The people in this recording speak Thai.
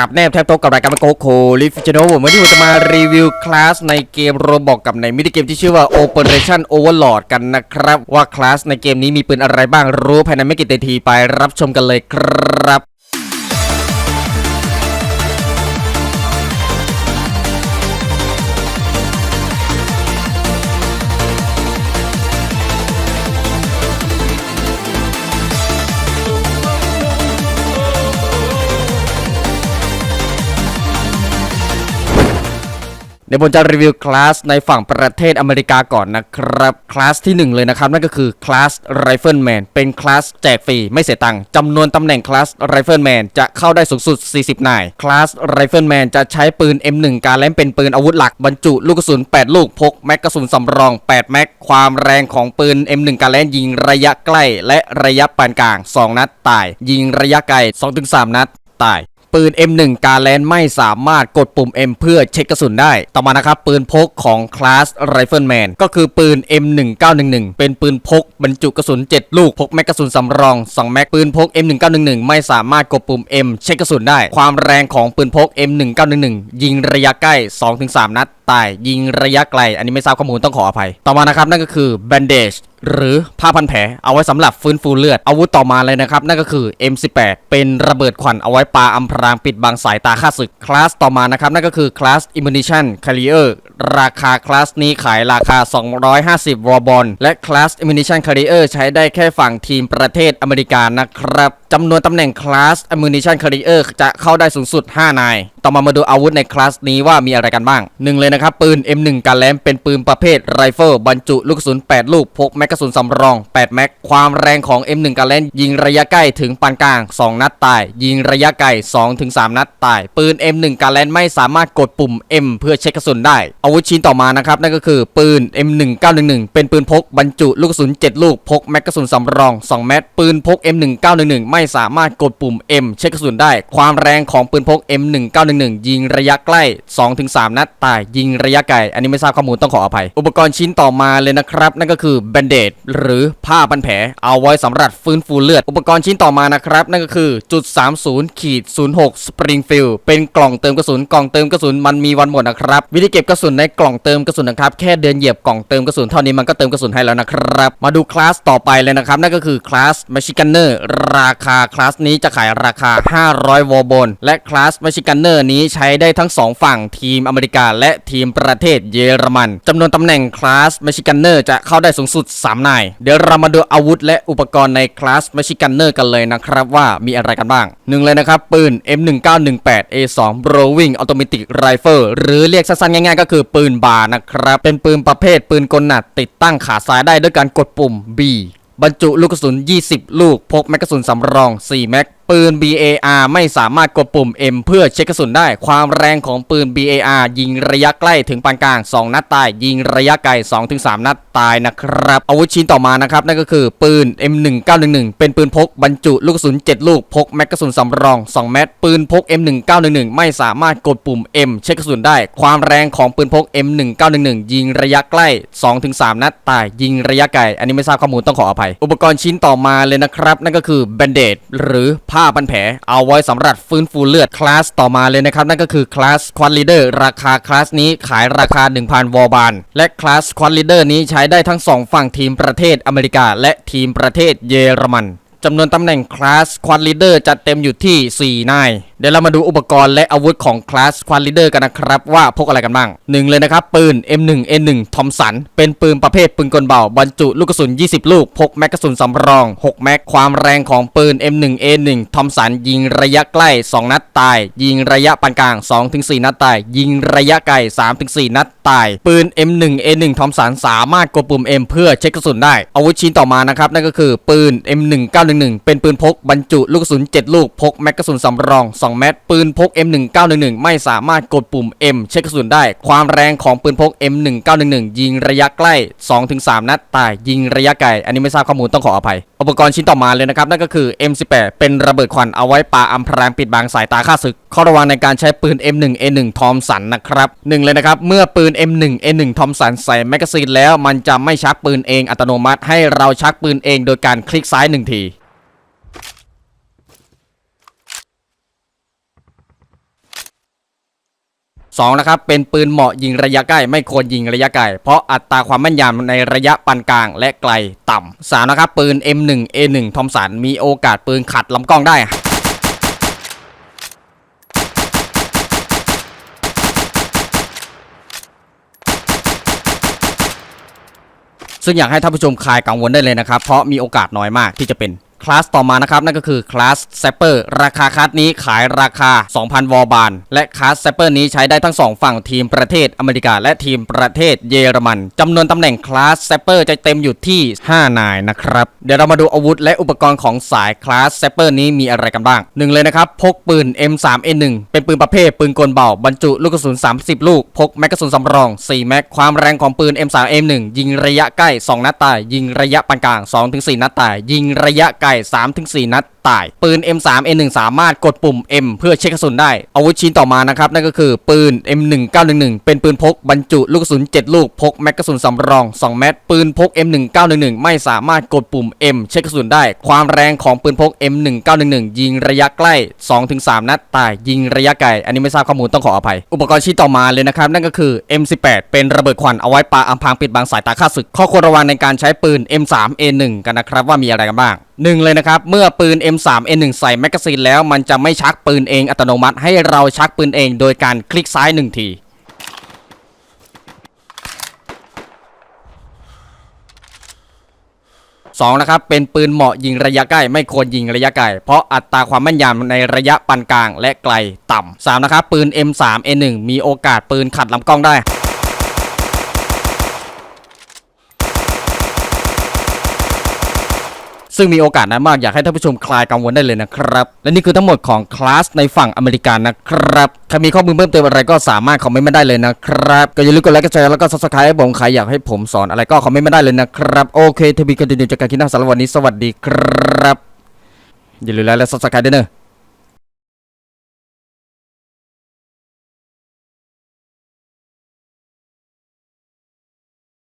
ราบแนบแทบโต๊ะกับรายการโกโคลิฟิชโนผมวันนี้ผมจะมารีวิวคลาสในเกมโรบอกกับในมินิเกมที่ชื่อว่า Operation Overlord กันนะครับ ว่าคลาสในเกมนี้มีปืนอะไรบ้างรู้ภายในไม่กี่นาทีไปรับชมกันเลยครับ เดี๋ยวผมจะรีวิวคลาสในฝั่งประเทศอเมริกาก่อนนะครับคลาสที่ 1 เลยนะครับ นั่นก็คือคลาสไรเฟิลแมนเป็นคลาสแจกฟรีไม่เสียตังค์จำนวนตำแหน่งคลาสไรเฟิลแมนจะเข้าได้สูงสุด 40 นายคลาสไรเฟิลแมนจะใช้ปืน M1 การเล่นเป็นปืนอาวุธหลัก บรรจุลูกกระสุน 8 ลูกพกแม็กกระสุนสำรอง 8 แม็กความแรงของปืน M1 การเล่นยิงระยะใกล้ และระยะปานกลาง 2 นัดตาย ยิงระยะไกล 2-3 นัดตาย ปืน M1 การแลนไม่สามารถกดปุ่ม M เพื่อเช็คกระสุนได้ ต่อมานะครับ ปืนพกของคลาส Rifleman ก็คือปืน M1911 เป็นปืนพกบรรจุกระสุน 7 ลูก พกแม็กกระสุนสำรอง 2 แม็กปืนพก M1911 ไม่สามารถกดปุ่ม M เช็คกระสุนได้ ความแรงของปืนพก M1911 ยิงระยะใกล้ 2-3 นัด ตาย ยิงระยะไกล อันนี้ไม่ทราบข้อมูลต้องขออภัย ต่อมานะครับนั่นก็คือ bandage หรือผ้าพันแผลเอาไว้สำหรับฟื้นฟูเลือดอาวุธต่อมาเลยนะครับนั่นก็คือ M18 เป็นระเบิดควันเอาไว้ปาอำพรางปิดบังสายตาข้าศึกคลาสต่อมานะครับนั่นก็คือคลาส Immunition Carrier ราคาคลาสนี้ขายราคา 250 วอบอลและคลาส Ammunition Carrier ใช้ได้แค่ฝั่งทีมประเทศอเมริกานะครับจำนวนตำแหน่งคลาส Ammunition Carrier จะเข้าได้สูงสุด 5 นายต่อมามาดูอาวุธในคลาสนี้ว่ามีอะไรกันบ้างหนึ่งเลยนะครับ ปืน M1 การแลมเป็นปืนประเภทไรเฟิลบรรจุลูกกระสุน 8 ลูกพกแมกกระสุนสำรอง 8 แม็ก ความแรงของ M1 การแลนยิงระยะใกล้ถึงปานกลาง 2 นัดตาย ยิงระยะไกล2-3นัดตาย ปืน M1 การแลนไม่สามารถกดปุ่ม M เพื่อเช็คกระสุนได้ อาวุธชิ้นต่อมานะครับนั่นก็คือปืน M1911 เป็นปืนพกบรรจุลูกกระสุน 7 ลูกพกแมกกระสุนสำรอง 2 แม็กปืนพก M1911 ไม่สามารถกดปุ่ม M เช็คกระสุนได้ ความแรงของปืนพก M1 M1911 ยิงระยะใกล้ 2-3 นัดตาย ยิงระยะไกล อันนี้ไม่ทราบข้อมูลต้องขออภัย อุปกรณ์ชิ้นต่อมาเลยนะครับ นั่นก็คือแบนเดดหรือผ้าพันแผล เอาไว้สำหรับฟื้นฟูเลือด อุปกรณ์ชิ้นต่อมานะครับ นั่นก็คือจุด 30ขีด06 Springfield เป็นกล่องเติมกระสุน กล่องเติมกระสุนมันมีวันหมดนะครับ วิธีเก็บกระสุนในกล่องเติมกระสุนนะครับ แค่เดินเหยียบกล่องเติมกระสุนเท่านี้มันก็เติมกระสุนให้แล้วนะครับ มาดูคลาสต่อไปเลยนะครับ นั่นก็คือคลาส Machine Gunner ราคาคลาสนี้จะขายราคา 500วอลบนและคลาส Machine Gunner นี้ใช้ได้ทั้ง 2 ฝั่งทีมอเมริกาและทีมประเทศเยอรมันจำนวนตำแหน่งคลาส Machine Gunner จะเข้าได้สูงสุด 3 นาย เดี๋ยวเรามาดูอาวุธและอุปกรณ์ในคลาส Machine Gunner กันเลยนะครับว่ามีอะไรกันบ้างหนึ่งเลยนะครับ ปืน M1918 A2 Browning Automatic Rifle หรือเรียกสั้นๆง่ายๆ ก็คือปืนบาร์นะครับ เป็นปืนประเภทปืนกลหนัดติดตั้งขาซ้ายได้ด้วยการกดปุ่ม B บรรจุลูกกระสุน 20 ลูก พกแมกกาสุนสำรอง 4 แม็ก ปืน BAR ไม่สามารถกดปุ่ม M เพื่อเช็คกระสุนได้ ความแรงของปืน BAR ยิงระยะใกล้ถึงปานกลาง 2 นัดตาย ยิงระยะไกล 2-3 นัดตายนะครับ อาวุธชิ้นต่อมานะครับ นั่นก็คือปืน M1911 เป็นปืนพกบรรจุลูกกระสุน 7 ลูก พกแมกกาสุนสำรอง 2 แมตปืนพก M1911 ไม่สามารถกดปุ่ม M เช็คกระสุนได้ ความแรงของปืนพก M1911 ยิงระยะใกล้ 2-3 นัดตาย ยิงระยะไกล อันนี้ไม่ทราบข้อมูลต้องขออภัย อุปกรณ์ชิ้นต่อมาเลยนะครับ นั่นก็คือแบนเดดหรือผ้าพันแผล เอาไว้สำหรับฟื้นฟูเลือดคลาสต่อมาเลยนะครับ นั่นก็คือคลาสควอดลีเดอร์ราคาคลาสนี้ขายราคา 1,000 วอลบาน และคลาสควอดลีเดอร์นี้ใช้ได้ทั้ง 2 ฝั่งทีมประเทศอเมริกา และทีมประเทศเยอรมัน จำนวนตำแหน่งคลาสควอดลีเดอร์จัดเต็มอยู่ที่ 4 นาย เดี๋ยวเรามาดูอุปกรณ์และอาวุธของคลาสควอดลีเดอร์กันนะครับว่าพกอะไรกันบ้างหนึ่งเลยนะครับ ปืน M1 N1 ทอมสันเป็นปืนประเภทปืนกลเบา บรรจุลูกกระสุน 20 ลูก พกแม็กกระสุนสำรอง 6 แม็ก ความแรงของปืน M1 A1 ทอมสันยิงระยะใกล้ 2 นัดตาย ยิงระยะปานกลาง 2-4 นัดตาย ยิงระยะไกล 3-4 นัดตาย ปืน M1 A1 ทอมสันสามารถกดปุ่ม M เพื่อเช็คกระสุนได้อาวุธชิ้นต่อมานะครับนั่นก็คือปืน M1 9 1911 เป็นปืนพกบรรจุลูกกระสุน 7 ลูกพกแม็กกระสุนสำรอง 2 แม็กปืนพก M1911 ไม่สามารถกดปุ่ม M เช็คกระสุนได้ ความแรงของปืนพก M1911 ยิงระยะใกล้ 2-3 นัดตายยิงระยะไกล อันนี้ไม่ทราบข้อมูลต้องขออภัย อุปกรณ์ชิ้นต่อมาเลยนะครับ นั่นก็คือ M18 เป็นระเบิดควันเอาไว้ปาอำพรางปิดบังสายตาข้าศึกข้อระวังในการใช้ปืน M1 A1 ทอมสันนะครับหนึ่งเลยนะครับเมื่อปืน M1 A1 ทอมสันใส่แมกกาซีนแล้วมันจะไม่ชักปืนเองอัตโนมัติให้เราชักปืนเองโดยการคลิกซ้ายหนึ่งที 2นะครับเป็นปืนเหมาะยิงระยะใกล้ ไม่ควรยิงระยะไกลเพราะอัตราความแม่นยำในระยะปานกลางและไกลต่ำสามนะครับปืน M1 A1 ทอมสันมีโอกาสปืนขัดลำกล้องได้ซึ่งอยากให้ท่านผู้ชมคลายกังวลได้เลยนะครับ เพราะมีโอกาสน้อยมากที่จะเป็น คลาสต่อมานะครับนั่นก็คือคลาสแซปเปอร์ราคาคลาสนี้ขายราคา 2,000 วอลบาทและคลาสแซปเปอร์นี้ใช้ได้ทั้ง 2 ฝั่งทีมประเทศอเมริกา และทีมประเทศเยอรมันจำนวนตำแหน่งคลาสแซปเปอร์จะเต็มอยู่ที่ 5 นายนะครับ เดี๋ยวเรามาดูอาวุธและอุปกรณ์ของสายคลาสแซปเปอร์นี้มีอะไรกันบ้างหนึ่งเลยนะครับ พกปืน M3A1 เป็นปืนประเภทปืนกลเบาบรรจุลูกกระสุน 30 ลูก พกแมกกาซีนสำรอง 4 แม็กความแรงของปืน M3A1 ยิงระยะใกล้ 2 นัดตาย ยิงระยะปานกลาง 2-4 นัดตาย ยิงระยะไกล3-4 นัดตาย ปืน M3A1 สามารถกดปุ่ม M เพื่อเช็คกระสุนได้ อาวุธชิ้นต่อมานะครับ นั่นก็คือปืน M1911 เป็นปืนพกบรรจุลูกกระสุน 7 ลูกพกแมกกาซีนสำรอง 2 แมตปืนพก M1911 ไม่สามารถกดปุ่ม M เช็คกระสุนได้ ความแรงของปืนพก M1911 ยิงระยะใกล้ 2-3 นัดตายยิงระยะไกล อันนี้ไม่ทราบข้อมูลต้องขออภัย อุปกรณ์ชิ้นต่อมาเลยนะครับ นั่นก็คือ M18 เป็นระเบิดควันเอาไว้ปาอำพางปิดบังสายตาข้าศึก ข้อควรระวังในการใช้ปืน M3A1 กันนะครับว่ามีอะไรกันบ้าง หนึ่งเลยนะครับ เมื่อปืน M3A1 ใส่แมกกาซีนแล้วมันจะไม่ชักปืนเองอัตโนมัติให้เราชักปืนเองโดยการคลิกซ้ายหนึ่งทีสองนะครับเป็นปืนเหมาะยิงระยะใกล้ ไม่ควรยิงระยะไกลเพราะอัตราความแม่นยำในระยะปานกลางและไกลต่ำสามนะครับปืน M3A1 มีโอกาสปืนขัดลำกล้องได้ ซึ่งมีโอกาสน้อยมากอยากให้ท่านผู้ชมคลายกังวลได้เลยนะครับ และนี่คือทั้งหมดของคลาสในฝั่งอเมริกันนะครับใครมีข้อมูลเพิ่มเติมอะไรก็สามารถคอมเมนต์มาได้เลยนะครับ ก็อย่าลืมกดไลค์กดแชร์แล้วก็ซับสไครต์ให้ผมใครอยากให้ผมสอนอะไรก็คอมเมนต์มาได้เลยนะครับโอเคทวีกันตินจากการคิดหน้าสารวันนี้สวัสดีครับอย่าลืมไลค์และซับสไครต์ด้วยเนอะ